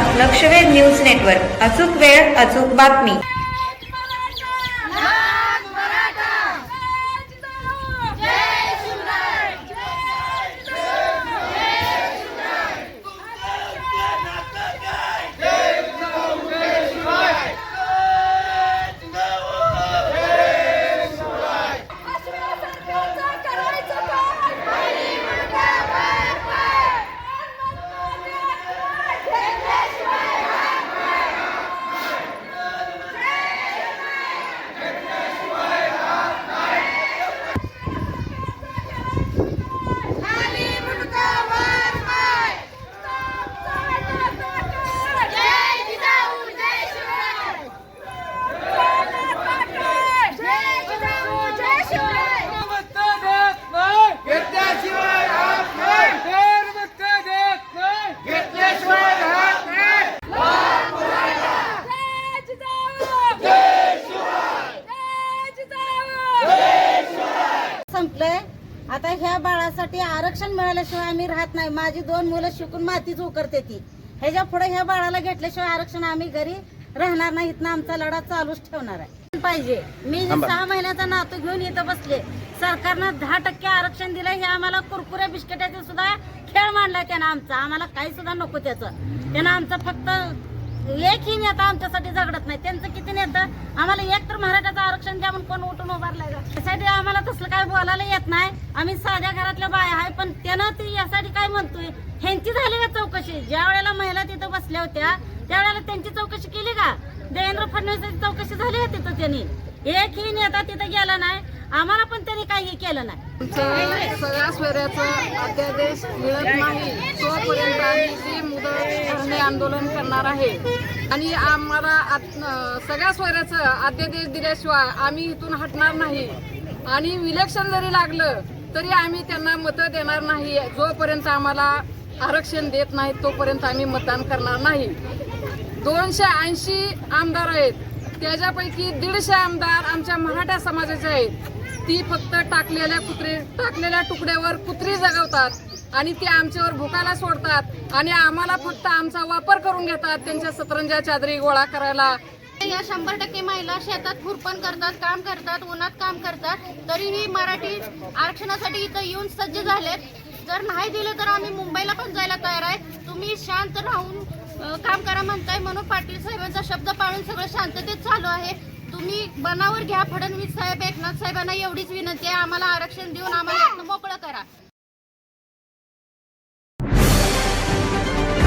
लक्षवेध news network. अचूक वेळ अचूक बातमी. आता ह्या बाळासाठी आरक्षण मिळाल्याशिवाय आम्ही राहत नाही. माझी दोन मुलं शिकून मातीच उकरते ती. ह्याच्या पुढे ह्या बाळाला घेतल्याशिवाय आरक्षण आम्ही घरी राहणार नाहीत ना आमचा लढा चालूच ठेवणार आहे. पाहिजे. मी सहा महिन्याचा नातू घेऊन इथं बसले. सरकारनं दहा टक्के आरक्षण दिलं हे आम्हाला कुरकुरे बिस्किटाचे सुद्धा खेळ मांडला त्यानं आमचा. आम्हाला काही सुद्धा नको त्याचं. त्यानं आमचं फक्त एकही नेता आमच्यासाठी झगडत नाही. त्यांचं किती नेतं आम्हाला एक तर मराठाचं पण उठून उभारलाय त्यासाठी आम्हाला तसलं काय बोलायला येत नाही. आम्ही साध्या घरातल्या बाया आहे पण त्यानं ती यासाठी काय म्हणतोय? ह्यांची झाली का चौकशी? ज्या वेळेला महिला तिथं बसल्या होत्या त्यावेळेला त्यांची चौकशी केली का? देवेंद्र फडणवीसांची चौकशी झाली होती तिथं त्यांनी? एकही नेता तिथं गेला नाही. आम्हाला पण त्यांनी काही केलं नाही. सगळ्या स्वराचा अध्यादेश मिळत नाही. तोपर्यंत आंदोलन करणार आहे. आणि आम्हाला आत- सगळ्या स्वराचं अध्यादेश दिल्याशिवाय आम्ही इथून हटणार नाही. आणि इलेक्शन जरी लागलं तरी आम्ही त्यांना मतं देणार नाही. जोपर्यंत आम्हाला आरक्षण देत नाही तोपर्यंत आम्ही मतदान करणार नाही. दोनशे ऐंशी आमदार आहेत. त्याच्यापैकी दीडशे आमदार आमच्या मराठा समाजाचे आहेत. ती फक्त टाकलेल्या कुत्रे टाकलेल्या तुकड्यावर कुत्री जगवतात. आणि ते आमच्यावर भुकाला सोडतात आणि आम्हाला फक्त आमचा वापर करून घेतात त्यांच्या सतरंजा चादरी गोळा करायला. या शंभर टक्के महिला शेतात खुरपण करतात काम करतात उन्हात काम करतात. तरीही मराठी आरक्षणासाठी इथं येऊन सज्ज झालेत. जर नाही दिलं तर आम्ही मुंबईला पण जायला तयार आहे. तुम्ही शांत राहून काम करा म्हणताय. म्हणून पाटील साहेबांचा शब्द पाळून सगळं शांततेत चालू आहे. तुम्ही बनावर घ्या फडणवीस साहेब एकनाथ साहेबांना एवढीच विनंती आहे. आम्हाला आरक्षण देऊन आम्हाला